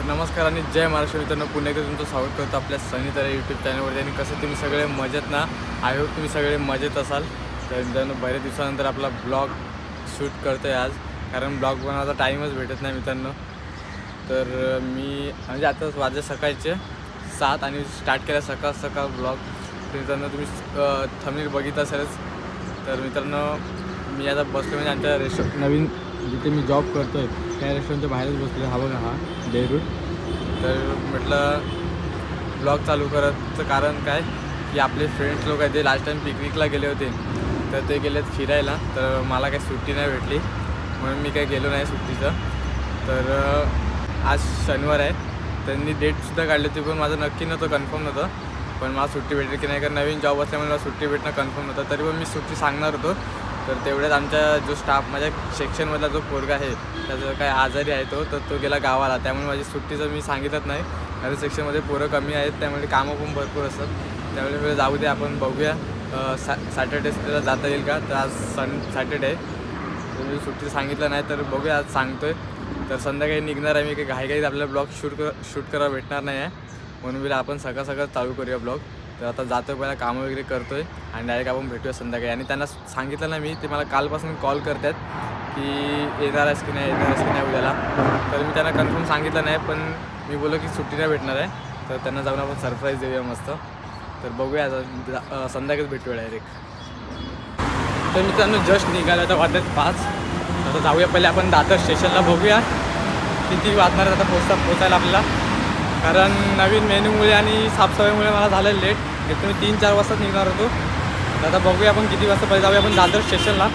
तर नमस्कार आणि जय महाराष्ट्र मित्रांनो. पुन्हा एकदा तुमचं स्वागत करतो आपल्या सनी तर यूट्यूब चॅनलवरती आणि कसं तुम्ही सगळे मजेत ना? आय होप तुम्ही सगळे मजेत असाल. तर मित्रांनो बऱ्याच दिवसानंतर आपला ब्लॉग शूट करतो आहे आज. कारण ब्लॉग बनवायचा टाईमच भेटत नाही मित्रांनो. तर मी म्हणजे आता वाजे सकाळचे सात आणि स्टार्ट केला सकाळ सकाळ ब्लॉग. तर मित्रांनो तुम्ही थंबनेल बघितलं असेलच. तर मित्रांनो मी आता बसलो म्हणजे आमच्या रेस्टॉ नवीन जिथे मी जॉब करतो आहे त्या रेस्टॉरंटच्या बाहेरच बसलो हा बघा हा डेरूट तर म्हटलं ब्लॉग चालू करायचं कारण काय? की आपले फ्रेंड्स लोक आहेत ते लास्ट टाइम पिकनिकला गेले होते तर ते गेलेत फिरायला. तर मला काही सुट्टी नाही भेटली. म्हणून मी काही गेलो नाही सुट्टीचं. तर आज शनिवार आहे. त्यांनी डेटसुद्धा काढली होती पण माझं नक्की नव्हतं कन्फर्म नव्हतं. पण मला सुट्टी भेटेल की नाही कारण नवीन जॉब असल्यामुळे मला सुट्टी भेटणं कन्फर्म नव्हतं. तरी पण मी सुट्टी सांगणार होतो. तर तेवढ्यात आमच्या जो स्टाफ माझ्या सेक्शनमधला जो पोरगा आहे त्याचा काय आजारी आहे तो तर तो गेला गावाला. त्यामुळे माझी सुट्टीचं मी सांगितलंच नाही. माझ्या सेक्शनमध्ये पोरं कमी आहेत त्यामुळे कामं पण भरपूर असतात. त्यामुळे मी जाऊ दे आपण बघूया. अं, सा सॅटर्डेला जाता येईल का? तर आज सन सॅटर्डे आहे तर मी सुट्टी सांगितलं नाही तर बघूया आज सांगतो आहे तर संध्याकाळी निघणार आहे मी काही घाईघाईत आपल्याला ब्लॉग शूट कर शूट करायला भेटणार नाही आहे. म्हणून मी आपण सकाळ सकाळ चालू करूया ब्लॉग. तर आता जातो पहिला कामं वगैरे करतोय आणि डायरेक्ट आपण भेटूया संध्याकाळी. आणि त्यांना सांगितलं ना मी ते मला कालपासून कॉल करतात की येणार आहेस की नाही येणार आहेस की नाही उद्याला. तर मी त्यांना कन्फर्म सांगितलं नाही पण मी बोललो की सुट्टी नाही भेटणार आहे. तर त्यांना जाऊन आपण सरप्राईज देऊया मस्त. तर बघूया आता जा- संध्याकाळीच भेटूया डायरेक्ट तर मित्रांनो जस्ट निघालं तर वाटत पाच. आता जाऊया पहिले आपण दादर स्टेशनला बघूया. किती वाजणार आता पोचता पोचायला आपल्याला? कारण नवीन मेन्यूमुळे आणि साफसफाईमुळे मला झालं लेट. एक मी तीन चार वाजताच निघणार होतो. तर आता बघूया आपण किती वाजता पहिले जाऊया आपण दादर स्टेशनला.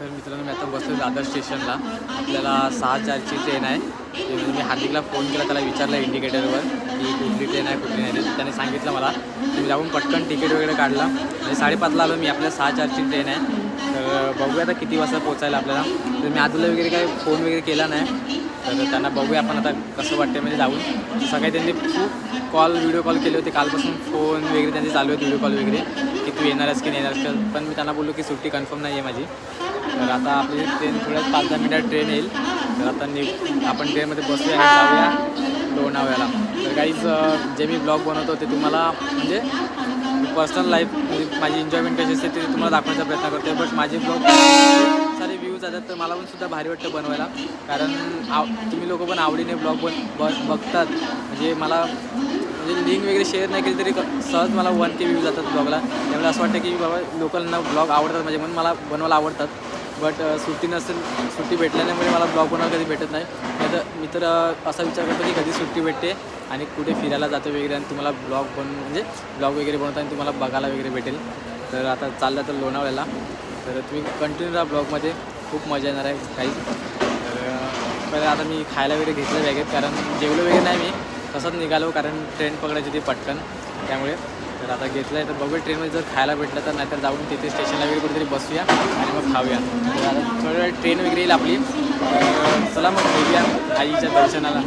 तर मित्रांनो मी आता बसलो दादर स्टेशनला. आपल्याला सहा चारची ट्रेन आहे. ते म्हणजे मी हार्दिकला फोन केला त्याला विचारलं इंडिकेटरवर की कुठली ट्रेन आहे कुठली नाही. त्याने सांगितलं मला तर मी जाऊन पटकन तिकीट वगैरे काढला. म्हणजे साडेपाचला आलो मी आपल्या सहा चारची ट्रेन आहे. तर बघूया आता किती वाजता पोचायला आपल्याला. तर मी आजूला वगैरे काही फोन वगैरे केला नाही. तर त्यांना बघूया आपण आता कसं वाटते म्हणजे जाऊन. सगळे त्यांनी खूप कॉल व्हिडिओ कॉल केले होते. कालपासून फोन वगैरे त्यांचे चालू आहेत व्हिडिओ कॉल वगैरे की तू येणार आहेस की नाही येणार आहेस. पण मी त्यांना बोललो की सुट्टी कन्फर्म नाही आहे माझी. तर आता आपली ट्रेन थोड्याच पाच दहा मिनिटात ट्रेन येईल. तर आता नि आपण ट्रेनमध्ये बसूया जाऊया लोणावळ्याला. तर काहीच जे मी ब्लॉग बनवतो ते तुम्हाला म्हणजे पर्सनल म्हणजे लाईफ माझी एन्जॉयमेंट कशी असते ते तुम्हाला दाखवण्याचा प्रयत्न करते बट माझे ब्लॉग व्ह्यूज येतात तर मला पण सुद्धा भारी वाटतं बनवायला. कारण आव तुम्ही लोक पण आवडीने ब्लॉग बन ब बघतात. म्हणजे मला म्हणजे लिंक वगैरे शेअर नाही केली तरी क- सहज मला वन के व्ह्यूज जातात ब्लॉगला त्यामुळे असं वाटतं की बाबा लोकांना ब्लॉग आवडतात म्हणजे म्हणून मला बनवायला आवडतात. बट सुट्टी नसेल सुट्टी भेटल्यामुळे मला ब्लॉग बनवायला कधी भेटत नाही. नाही तर मी तर असा विचार करतो की कधी सुट्टी भेटते आणि कुठे फिरायला जातो वगैरे आणि तुम्हाला ब्लॉग बन म्हणजे ब्लॉग वगैरे बनवता आणि तुम्हाला बघायला वगैरे भेटेल. तर आता चाललं तर लोणावळ्याला. तर तुम्ही कंटिन्यू राहा ब्लॉगमध्ये खूप मजा येणार आहे काही. तर आता मी खायला वगैरे घेतलं बॅगेत कारण जेवलो वगैरे नाही मी. तसंच निघालो कारण ट्रेन पकडायची ती पटकन त्यामुळे. तर आता घेतलं आहे तर बघूया ट्रेनमध्ये जर खायला भेटलं तर नाहीतर जाऊन तिथे स्टेशनला वगैरे कुठेतरी बसूया आणि मग खाऊया. तर आता थोड्या वेळ ट्रेन वगैरे येईल आपली. चला मग भेटूया आईच्या दर्शनाला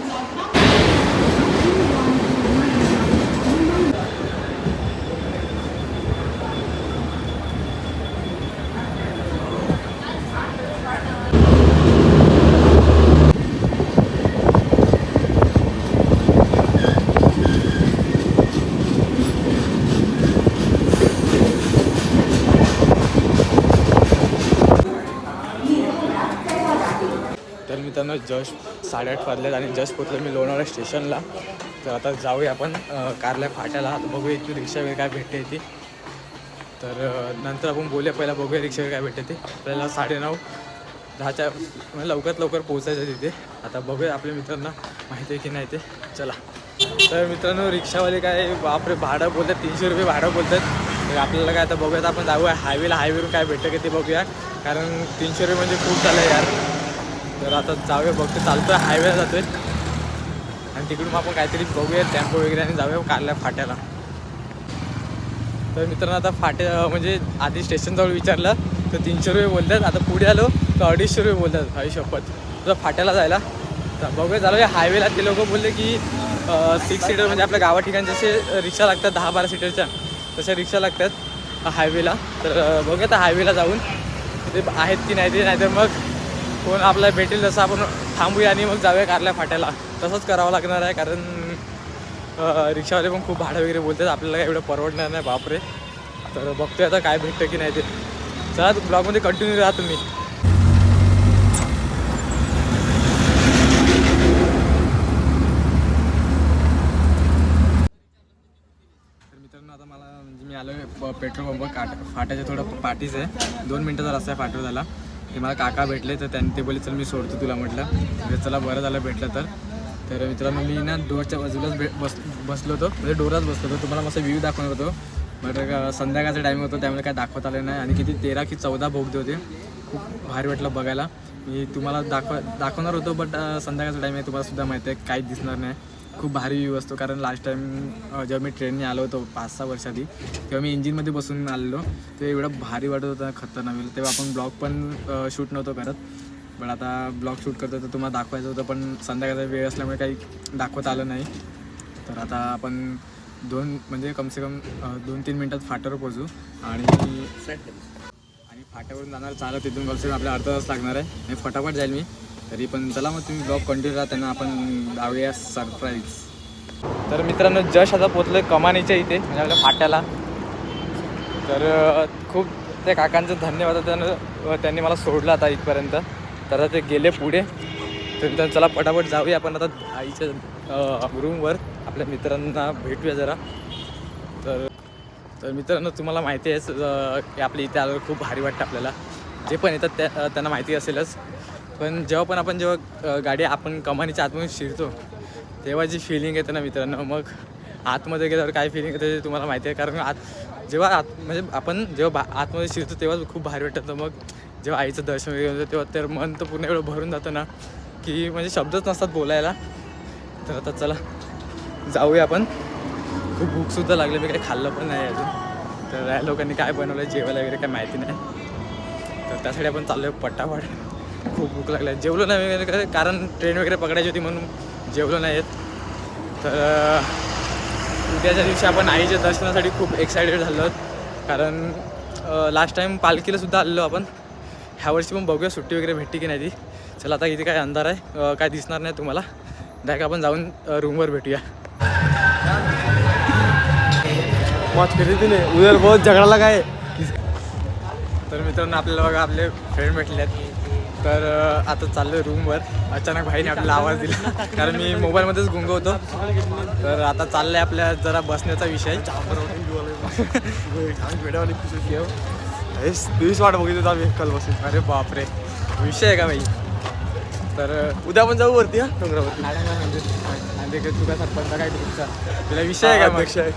तर मित्रांनो जस्ट साडेआठ वाजल्यात आणि जस्ट पोचलो मी लोणावळा स्टेशनला. तर आता जाऊया आपण कारल्या फाट्याला. आता बघूया इथे रिक्षा वगैरे काय भेटते ती तर नंतर आपण बोलूया पहिला बघूया रिक्षा वगैरे काय भेटते ती आपल्याला साडेनऊ दहाच्या म्हणजे लवकरात लवकर पोचायचं तिथे आता बघूया आपल्या मित्रांना माहिती आहे की नाही ते. चला. तर मित्रांनो रिक्षावाले काय बापरे भाडं बोलतात तीनशे रुपये भाडं बोलतात. तर आपल्याला काय आता बघूया आपण जाऊया. हायवेला हायवेवरून काय भेटतं की ते बघूया. कारण तीनशे रुपये म्हणजे खूप झालं यार. तर आता जाऊया बघतो चालतोय हायवेला जातोय. आणि तिकडून मग आपण काहीतरी बघूया टेम्पो वगैरे आणि जाऊया कारल्या फाट्याला. तर मित्रांनो आता फाट्या म्हणजे आधी स्टेशनजवळ विचारलं तर तीनशे रुपये बोलतात आता पुढे आलो तर अडीचशे रुपये बोलतात भाई शपथ. तुझा फाट्याला जायला. तर बघूया चालू या हायवेला ते लोक बोलले की सिक्स सीटर म्हणजे आपल्या गावा ठिकाणी जसे रिक्षा लागतात दहा बारा सीटरच्या तशा रिक्षा लागतात हायवेला तर बघूया आता हायवेला जाऊन ते आहेत की नाही ते नाहीतर मग कोण आपल्याला भेटेल जसं आपण थांबूया आणि मग जाऊया कारल्या फाट्याला. तसंच करावं लागणार आहे कारण रिक्षावाले पण खूप भाडं वगैरे बोलतात आपल्याला काय एवढं परवडणार नाही बापरे. तर बघतोय आता काय भेटतं की नाही ते. चला ब्लॉगमध्ये कंटिन्यू राहा तुम्ही. तर आता मला म्हणजे मी आलो आहे पेट्रोल पंप काट फाट्याच्या थोडं पाठीच आहे. दोन मिनटाचा रस्ता आहे फाटवर झाला ते मला काका भेटले तर त्यांनी ते बोलले चल मी सोडतो तुला म्हटलं. म्हणजे चला बरं झालं भेटलं तर. तर मित्रांनो मी ना डोरच्या बाजूलाच भेट बस बसलो होतो. म्हणजे डोरात बसलो होतो. तुम्हाला मस्त व्ह्यू दाखवणार होतो. बट संध्याकाळचा टाईम होतो त्यामुळे काय दाखवत आलं नाही. आणि किती तेरा की चौदा भोगते होते. खूप भारी वाटलं बघायला. मी तुम्हाला दाखव दाखवणार होतो बट संध्याकाळचा टाईम आहे तुम्हाला सुद्धा माहिती आहे काहीच दिसणार नाही. खूप भारी व्ह्यू असतो. कारण लास्ट टाईम जेव्हा मी ट्रेनने आलो होतो पाच सहा वर्षाआधी तेव्हा मी इंजिनमध्ये बसून आलेलो. ते एवढं भारी वाटत होतं खतरनाक. वेळ तेव्हा आपण ब्लॉग पण शूट नव्हतो करत. पण आता ब्लॉग शूट करतो तर तुम्हाला दाखवायचं होतं पण संध्याकाळचा वेळ असल्यामुळे काही दाखवता आलं नाही. तर आता आपण दोन म्हणजे कमसे कम दोन तीन मिनटात फाट्यावर पोहोचू. आणि आणि फाट्यावरून जाणार चालत तिथून कमसे कम आपल्या अर्धा तास लागणार आहे. आणि फटाफट जाईल मी. तरी पण चला मग तुम्ही ब्लॉग कंटिन्यू राहा त्यांना आपण जाऊया सरप्राईज तर मित्रांनो जश आता पोचलं कमानीच्या इथे म्हणजे आपल्या फाट्याला. तर खूप त्या काकांचं धन्यवाद त्यानं त्यांनी मला सोडलं आता इथपर्यंत. तर आता ते गेले पुढे. तर चला पटापट जाऊया आपण आता आईच्या रूमवर आपल्या मित्रांना भेटूया जरा. तर तर मित्रांनो तुम्हाला माहिती आहेच की आपल्या इथे आल्यावर खूप भारी वाटतं आपल्याला. जे पण येतात त्या त्यांना माहिती असेलच. पण जेव्हा पण आपण जेव्हा गाडी आपण कमानीच्या आतमधून शिरतो तेव्हा जी फिलिंग येते ना मित्रांनो मग आतमध्ये गेल्यावर काय फिलिंग येते ते तुम्हाला माहिती आहे. कारण आत जेव्हा आत म्हणजे आपण जेव्हा बा आतमध्ये शिरतो तेव्हा खूप भारी वाटतं. मग जेव्हा आईचं दर्शन वगैरे होतं तेव्हा तर मन तर पूर्ण एवढं भरून जातं ना की म्हणजे शब्दच नसतात बोलायला. तर आता चला जाऊया आपण. खूप भूकसुद्धा लागले मी काही खाल्लं पण नाही अजून. तर या लोकांनी काय बनवलं जेवायला वगैरे काही माहिती नाही. तर त्यासाठी आपण चाललो आहे पटापट. खूप भूक लागली. आहे. जेवलो नाही वगैरे काय, कारण ट्रेन वगैरे पकडायची होती म्हणून जेवलो नाही येत. तर उद्याच्या दिवशी आपण आईच्या दर्शनासाठी खूप एक्सायटेड झालो आहोत. कारण लास्ट टाईम पालखीला सुद्धा आलेलो आपण. ह्या वर्षी पण बघूया सुट्टी वगैरे भेटते की नाही ती. चला आता इथे काय अंधार आहे काय दिसणार नाही तुम्हाला. डायरेक्ट आपण जाऊन रूमवर भेटूया मौज करी थी ने उधर बहुत झगड़ा लगा है तर मित्रांनो आपल्याला बघा आपले फ्रेंड भेटले आहेत तर आता चाललो रूमवर अचानक भाईने आपल्याला आवाज दिला. कारण मी मोबाईलमध्येच गुंग होतो तर आता चाललंय आपल्या जरा बसण्याचा विषय. तुझीच वाट बघित होतो आम्ही काल बसून अरे बापरे. विषय आहे का भाई तर उद्या पण जाऊ वरती हा? डोंगरावरती. काय सरपंच काय तुमचा तुला विषय आहे का? अध्यक्ष आहे.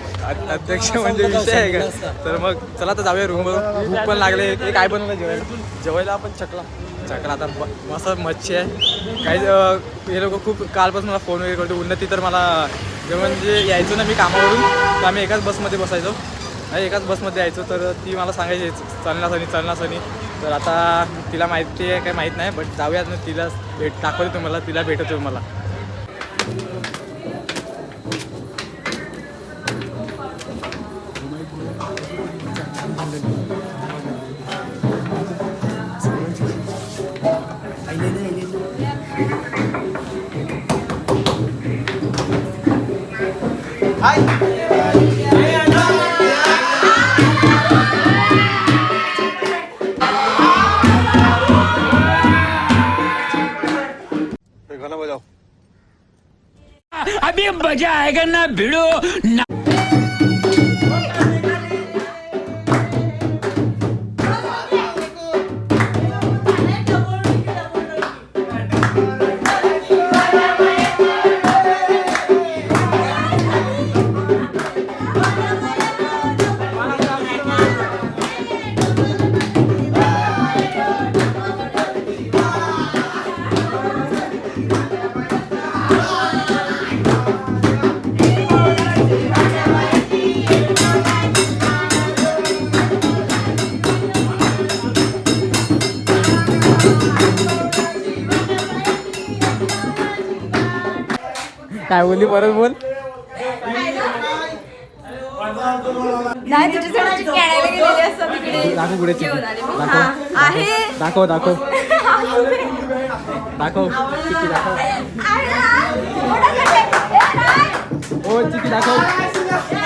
अध्यक्ष म्हणजे विषय आहे का? तर मग चला आता जाऊया रूमवर भूक पण लागले. हे काय बनवलं जेवायला. जेवायला आपण चकला. चक्र आता मस्त मच्छी आहे. काही हे लोक खूप कालपासून मला फोन वगैरे करतो उन्नती तर मला जेव्हा म्हणजे यायचो ना मी कामावरून तर आम्ही एकाच बसमध्ये बसायचो. आणि एकाच बसमध्ये यायचो तर ती मला सांगायची चलना सनी चलना सनी. तर आता तिला माहिती आहे काय माहीत नाही बट जाऊयात ना तिला भेट दाखवते तुम्हाला तिला भेटतो तुम्हाला. अभी मजा आएगा ना भिड़ो ना काय बोलली परत बोल. दाखव पुढे. दाखव. हा, दाखव दाखव. दाखव चिकी दाखव. हो चिकी दाखव.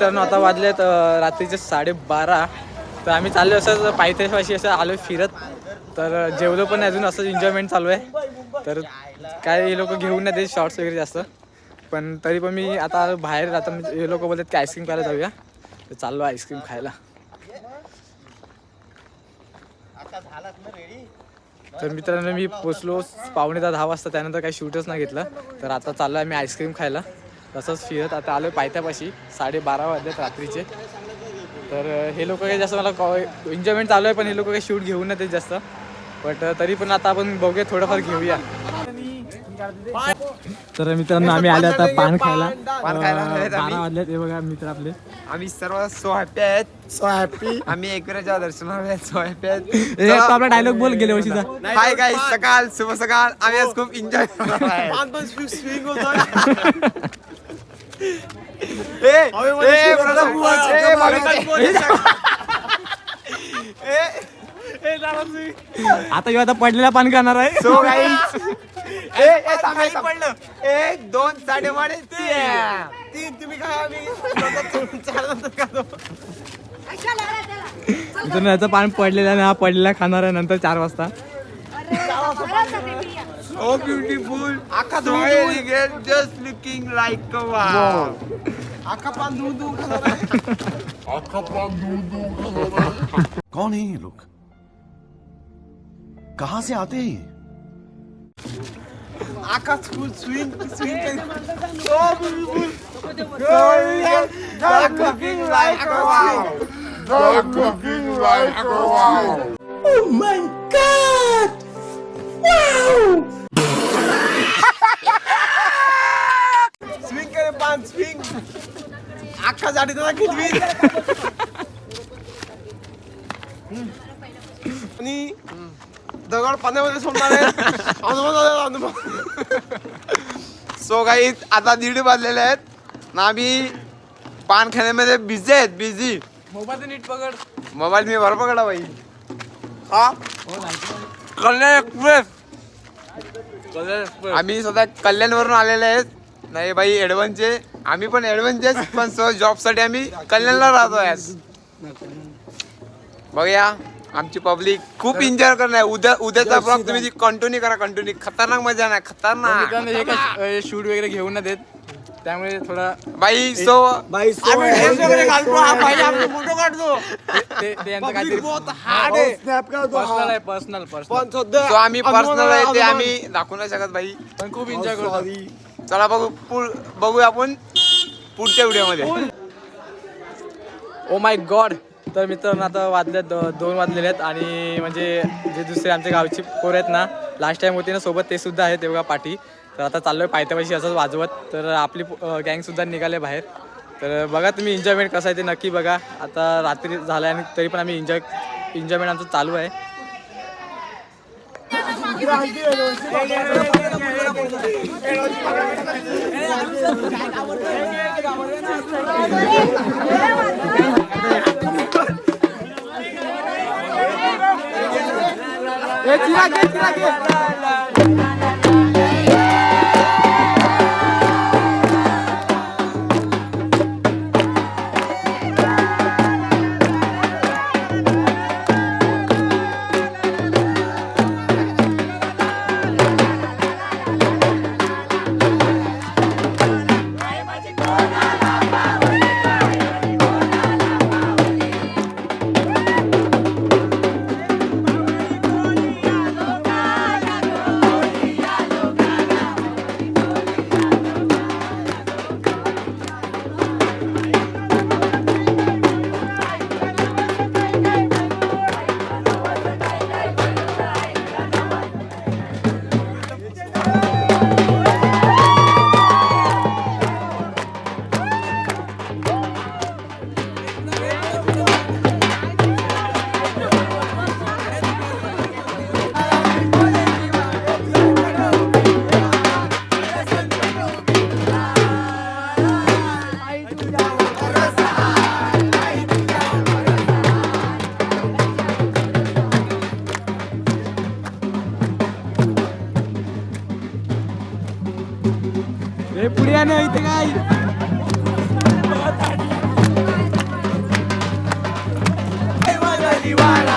मित्रांनो आता वाजलेत रात्रीचे साडेबारा. तर आम्ही चाललो असं पायथ्याशी असं आलो फिरत. तर जेवलो पण अजून असं एन्जॉयमेंट चालू आहे. तर काय हे लोक घेऊन नाही ते शॉर्ट्स वगैरे जास्त. पण तरी पण मी आता बाहेर आता म्हणजे हे लोक बोलतात की आईस्क्रीम खायला जाऊया. तर चाललो आईस्क्रीम खायला. तर मित्रांनो मी पोचलो पावणे दहा दहा वाजता. त्यानंतर काही शूटच नाही घेतलं. तर आता चाललो आहे मी आईस्क्रीम खायला. तसंच फिरत आता आलो पायथ्यापाशी साडेबारा वाजल्यात रात्रीचे. तर हे लोक काही जास्त मला एन्जॉयमेंट चालू आहे पण हे लोक काही शूट घेऊन नाही देत जास्त. बट तरी पण आता आपण बघूया थोडंफार घेऊया. तर मित्रांनो आम्ही आले आता पान खायला. पान खायला आलेत आम्ही. बारा वाजलेत हे बघा मित्र आपले. आम्ही सर्व सो हॅपी आहेत सो हॅपी आम्ही एकविराच्या दर्शनाला आहेत सो हॅपी ए, तो आपला डायलॉग बोल गेल्या वर्षीचा. आहेत हाय गाईस सकाळ शुभ सकाळ. आम्ही आज खूप एन्जॉय आता ह्यो आता पडलेला पान खाणार आहे. सो गाईस ए ए थांब, ए, थांब. एक दोन साडे वाडे तीन. तुम्ही काय आम्ही चार नंतर खातो? याचं पान पडलेलं आहे हा पडलेला खाणार आहे नंतर चार वाजता. So beautiful. So elegant, just looking like a wow. कौन है ये लोग कहां से आते हैं ये Akash full swing swing So beautiful. So elegant, just looking like a wow. Just looking like a wow. Swing पान स्विंग आकाश आधी त्याला किती आणि दगड पाण्यामध्ये सोडणार आहे सो काही आता दीड वाजलेले आहेत. ना आम्ही पान खाण्यामध्ये बिझी आहेत बिझी मोबाईल नीट पकड. मोबाईल मी बरोबर पकडा बाई. हा? कल्याण एक्सप्रेस आम्ही स्वतः कल्याणवरून आलेले आहेत. नाही बाई एडवनचे आम्ही पण एडवनचेच पण सो जॉबसाठी आम्ही कल्याणला राहतो आज. बघूया आमची पब्लिक खूप एन्जॉय करणार. उद्या उद्याचा ब्लॉग तुम्ही कंटिन्यू करा कंटिन्यू खतरनाक मजा नाही खतरनाक. हे शूट वगैरे घेऊन नाही देत. त्यामुळे थोडा बाई सो बाई हा आम्ही फोटो काढतो. ते- यांचं काहीतरी हार्ड आहे. पर्सनल आहे पर्सनल पर्सनल सो आम्ही पर्सनल आहे ते आम्ही दाखवू नाही शकत बाई. पण खूप एन्जॉय करतो. चला बघू पुढ- बघूया आपण पुढच्या व्हिडिओमध्ये. ओ माय गॉड तर मित्रांनो आता वाजले दोन वाजलेले आहेत आणि म्हणजे जे दुसरे आमच्या गावची पोर आहेत ना लास्ट टाइम होती ना सोबत ते सुद्धा आहेत तेव्हा पाठी तर आता चाललोय पायथ्यापाशी असंच वाजवत. तर आपली गँग सुद्धा निघाले बाहेर. तर बघा तुम्ही एन्जॉयमेंट कसं आहे ते नक्की बघा. आता रात्री झालं आणि तरी पण आम्ही एन्जॉय एन्जॉयमेंट आमचं चालू आहे. এ চিরাগে চিরাগে Why?